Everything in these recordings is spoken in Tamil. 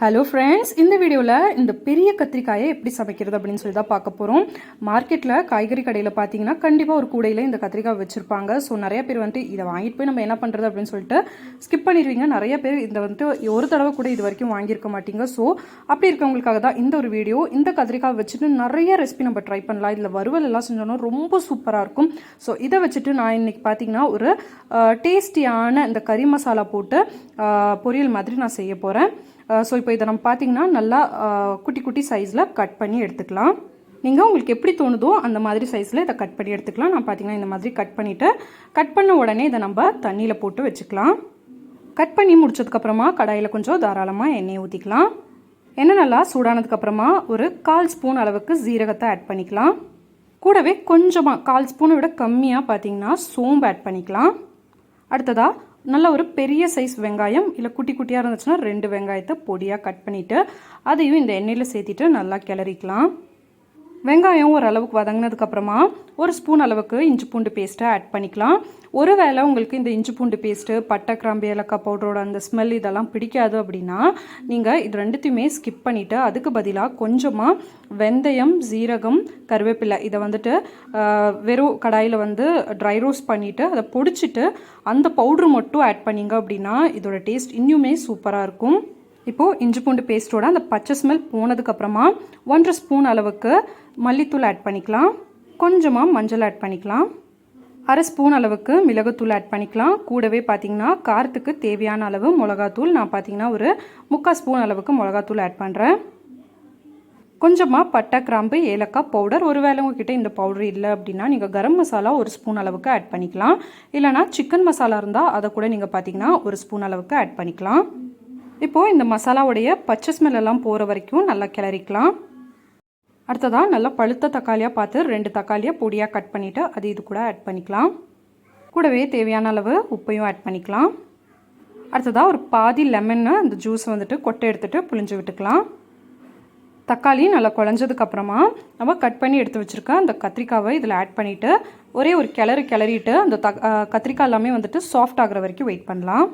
ஹலோ ஃப்ரெண்ட்ஸ் இந்த வீடியோவில் இந்த பெரிய கத்திரிக்காயை எப்படி சமைக்கிறது அப்படின்னு சொல்லி தான் பார்க்க போகிறோம் மார்க்கெட்டில் காய்கறி கடையில் பார்த்தீங்கன்னா கண்டிப்பாக ஒரு கூடையில் இந்த கத்திரிக்காய் வச்சுருப்பாங்க. ஸோ நிறைய பேர் வந்துட்டு இதை வாங்கிட்டு போய் நம்ம என்ன பண்ணுறது அப்படின்னு சொல்லிட்டு ஸ்கிப் பண்ணிடுவீங்க. நிறைய பேர் இந்த வந்துட்டு ஒரு தடவை கூட இது வரைக்கும் வாங்கியிருக்க மாட்டீங்க. ஸோ அப்படி இருக்கவங்களுக்காக தான் இந்த ஒரு வீடியோ இந்த கத்திரிக்காய் வச்சுட்டு நிறைய ரெசிபி நம்ம ட்ரை பண்ணலாம். இதில் வறுவல் எல்லாம் செஞ்சோன்னா ரொம்ப சூப்பராக இருக்கும். ஸோ இதை வச்சுட்டு நான் இன்னைக்கு பார்த்தீங்கன்னா ஒரு டேஸ்டியான இந்த கறி மசாலா போட்டு பொரியல் மாதிரி நான் செய்ய போகிறேன் ஸோ இப்போ இதை நம்ம பார்த்தீங்கன்னா நல்லா குட்டி குட்டி சைஸில் கட் பண்ணி எடுத்துக்கலாம். நீங்கள் உங்களுக்கு எப்படி தோணுதோ அந்த மாதிரி சைஸில் இதை கட் பண்ணி எடுத்துக்கலாம். நான் பார்த்தீங்கன்னா இந்த மாதிரி கட் பண்ணிவிட்டு கட் பண்ண உடனே இதை நம்ம தண்ணியில் போட்டு வச்சுக்கலாம். கட் பண்ணி முடிச்சதுக்கப்புறமா கடாயில் கொஞ்சம் தாராளமாக எண்ணெய் ஊற்றிக்கலாம் எண்ணெய் நல்லா சூடானதுக்கப்புறமா ஒரு கால் ஸ்பூன் அளவுக்கு ஜீரகத்தை ஆட் பண்ணிக்கலாம். கூடவே கொஞ்சமாக கால் ஸ்பூனை விட கம்மியாக பார்த்தீங்கன்னா சோம்பு ஆட் பண்ணிக்கலாம். அடுத்ததாக நல்ல ஒரு பெரிய சைஸ் வெங்காயம் இல்லை குட்டி குட்டியாக இருந்துச்சுன்னா ரெண்டு வெங்காயத்தை பொடியாக கட் பண்ணிவிட்டு அதையும் இந்த எண்ணெயில் சேர்த்திட்டு நல்லா கிளறிக்கலாம். வெங்காயம் ஓரளவுக்கு வதங்கினதுக்கப்புறமா ஒரு ஸ்பூன் அளவுக்கு இஞ்சி பூண்டு பேஸ்ட்டை ஆட் பண்ணிக்கலாம். ஒருவேளை உங்களுக்கு இந்த இஞ்சி பூண்டு பேஸ்ட்டு பட்டை கிராம்பு ஏலக்காய் பவுடரோட அந்த ஸ்மெல் இதெல்லாம் பிடிக்காது அப்படின்னா நீங்கள் இது ரெண்டுத்தையுமே ஸ்கிப் பண்ணிவிட்டு அதுக்கு பதிலாக கொஞ்சமாக வெந்தயம் ஜீரகம் கருவேப்பிலை இதை வந்துட்டு வெறும் கடாயில் வந்து ட்ரை ரோஸ்ட் பண்ணிவிட்டு அதை பொடிச்சிட்டு அந்த பவுட்ரு மட்டும் ஆட் பண்ணிங்க அப்படின்னா இதோட டேஸ்ட் இன்னுமே சூப்பராக இருக்கும். இப்போது இஞ்சி பூண்டு பேஸ்ட்டோட அந்த பச்சை ஸ்மெல் போனதுக்கப்புறமா ஒன்றரை ஸ்பூன் அளவுக்கு மல்லித்தூள் ஆட் பண்ணிக்கலாம். கொஞ்சமாக மஞ்சள் ஆட் பண்ணிக்கலாம். அரை ஸ்பூன் அளவுக்கு மிளகுத்தூள் ஆட் பண்ணிக்கலாம். கூடவே பார்த்தீங்கன்னா காரத்துக்கு தேவையான அளவு மிளகாத்தூள். நான் பார்த்தீங்கன்னா ஒரு முக்கால் ஸ்பூன் அளவுக்கு மிளகாத்தூள் ஆட் பண்ணுறேன் கொஞ்சமாக பட்டை கிராம்பு ஏலக்காய் பவுடர் ஒருவேளை உங்ககிட்ட இந்த பவுடர் இல்லை அப்படின்னா நீங்கள் கரம் மசாலா ஒரு ஸ்பூன் அளவுக்கு ஆட் பண்ணிக்கலாம். இல்லைனா சிக்கன் மசாலா இருந்தால் அதை கூட நீங்கள் பார்த்தீங்கன்னா ஒரு ஸ்பூன் அளவுக்கு ஆட் பண்ணிக்கலாம். இப்போது இந்த மசாலாவுடைய பச்சை ஸ்மெல் எல்லாம் போகிற வரைக்கும் நல்லா கிளறிக்கலாம். அடுத்ததாக நல்லா பழுத்த தக்காளியாக பார்த்து ரெண்டு தக்காளியை பொடியாக கட் பண்ணிவிட்டு அது இது கூட ஆட் பண்ணிக்கலாம். கூடவே தேவையான அளவு உப்பையும் ஆட் பண்ணிக்கலாம். அடுத்ததாக ஒரு பாதி லெமன்னு அந்த ஜூஸ் வந்துட்டு கொட்டை எடுத்துகிட்டு புளிஞ்சு விட்டுக்கலாம். தக்காளி நல்லா குழஞ்சதுக்கப்புறமா நம்ம கட் பண்ணி எடுத்து வச்சுருக்க அந்த கத்திரிக்காவை இதில் ஆட் பண்ணிவிட்டு ஒரே ஒரு கிளறு கிளறிட்டு அந்த த கத்திரிக்காய் எல்லாமே வந்துட்டு சாஃப்ட் ஆகிற வரைக்கும் வெயிட் பண்ணலாம்.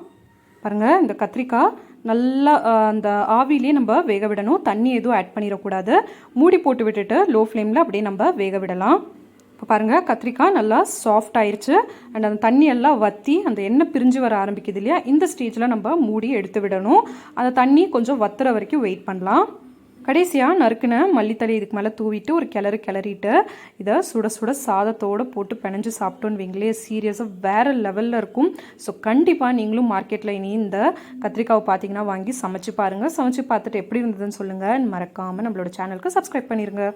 பாருங்கள் இந்த கத்திரிக்காய் நல்லா அந்த ஆவிலேயே நம்ம வேக விடணும். தண்ணி எதுவும் ஆட் பண்ணிடக்கூடாது. மூடி போட்டு விட்டுட்டு லோ ஃப்ளேமில் அப்படியே நம்ம வேக விடலாம். இப்போ பாருங்கள் கத்திரிக்காய் நல்லா சாஃப்ட் ஆயிடுச்சு அண்ட் அந்த தண்ணி எல்லாம் வற்றி அந்த எண்ணெய் பிரிஞ்சு வர ஆரம்பிக்குது இல்லையா? இந்த ஸ்டேஜில் நம்ம மூடி எடுத்து விடணும். அந்த தண்ணி கொஞ்சம் வத்துற வரைக்கும் வெயிட் பண்ணலாம். கடைசியாக நறுக்குன மல்லித்தலை இதுக்கு மேலே தூவிட்டு ஒரு கிளறு கிளறிட்டு இதை சுட சுட சாதத்தோடு போட்டு பிணைஞ்சு சாப்பிட்டோன்னு வைங்களே சீரியஸாக வேறு லெவலில் இருக்கும். ஸோ கண்டிப்பாக நீங்களும் மார்க்கெட்டில் இனி இந்த கத்திரிக்காவை பார்த்தீங்கன்னா வாங்கி சமைச்சு பாருங்கள் சமைச்சு பார்த்துட்டு எப்படி இருந்ததுன்னு சொல்லுங்கள் மறக்காமல் நம்மளோட சேனலுக்கு சப்ஸ்கிரைப் பண்ணிடுங்க